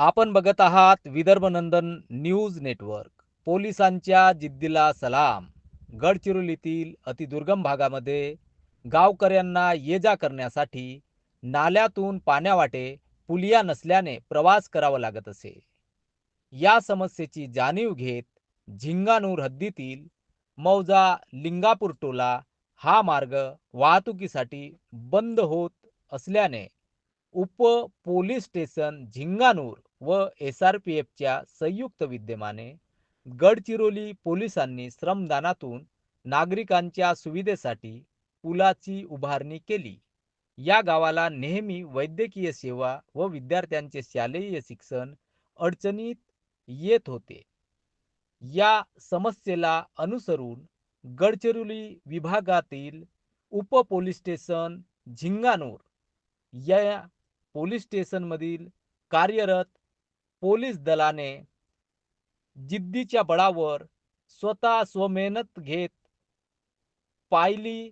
आपण बघत आहात विदर्भ नंदन न्यूज नेटवर्क. पोलिसांच्या जिद्दीला सलाम. गडचिरोलीतील अतिदुर्गम भागामध्ये गावकऱ्यांना ये जा करण्यासाठी नाल्यातून पाण्यावाटे पुलिया नसल्याने प्रवास करावा लागत असे. या समस्येची जाणीव घेत झिंगानूर हद्दीतील मौजा लिंगापूर टोला हा मार्ग वाहतुकीसाठी बंद होत असल्याने उप पोलीस स्टेशन झिंगानूर व एस आर पी एफच्या संयुक्त विद्यमाने गडचिरोली पोलिसांनी श्रमदानातून नागरिकांच्या सुविधेसाठी पुलाची उभारणी केली. या गावाला नेहमी वैद्यकीय सेवा व विद्यार्थ्यांचे शालेय शिक्षण अडचणीत येत होते. या समस्येला अनुसरून गडचिरोली विभागातील उप पोलीस स्टेशन झिंगानूर या पोलीस स्टेशनमधील कार्यरत पोलीस दलाने जिद्दीच्या बळावर स्वतः स्वमेहनत घेत पायली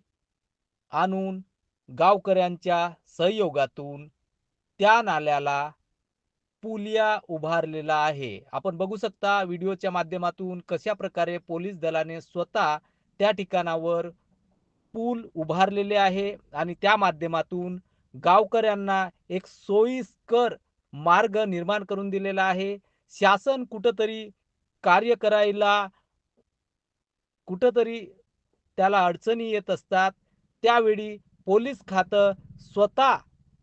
आणून गावकऱ्यांच्या सहयोगातून त्या नाल्याला पुलिया उभारलेला आहे. आपण बघू शकता व्हिडिओच्या माध्यमातून कशा प्रकारे पोलीस दलाने स्वतः त्या ठिकाणावर पूल उभारलेले आहे आणि त्या माध्यमातून गावकऱ्यांना एक सोयीस्कर मार्ग निर्माण करून दिलेला आहे. शासन कुठंतरी कार्य करायला कुठंतरी त्याला अडचणी येत असतात. त्यावेळी पोलीस खातं स्वतः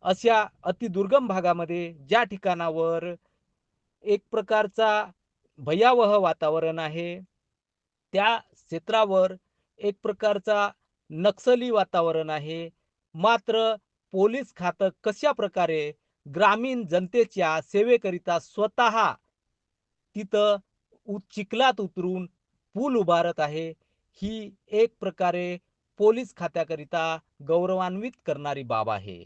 अशा अतिदुर्गम भागामध्ये ज्या ठिकाणावर एक प्रकारचा भयावह वातावरण आहे त्या क्षेत्रावर एक प्रकारचा नक्सली वातावरण आहे. मात्र पोलीस खातं कशा प्रकारे ग्रामीण जनतेच्या सेवेकरिता स्वतः तिथं उ चिखलात उतरून पूल उभारत आहे. ही एक प्रकारे पोलीस खात्याकरिता गौरवान्वित करणारी बाब आहे.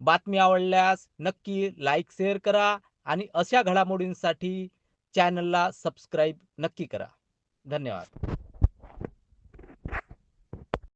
बातमी आवडल्यास नक्की लाईक शेअर करा आणि अशा घडामोडींसाठी चॅनलला सबस्क्राईब नक्की करा. धन्यवाद.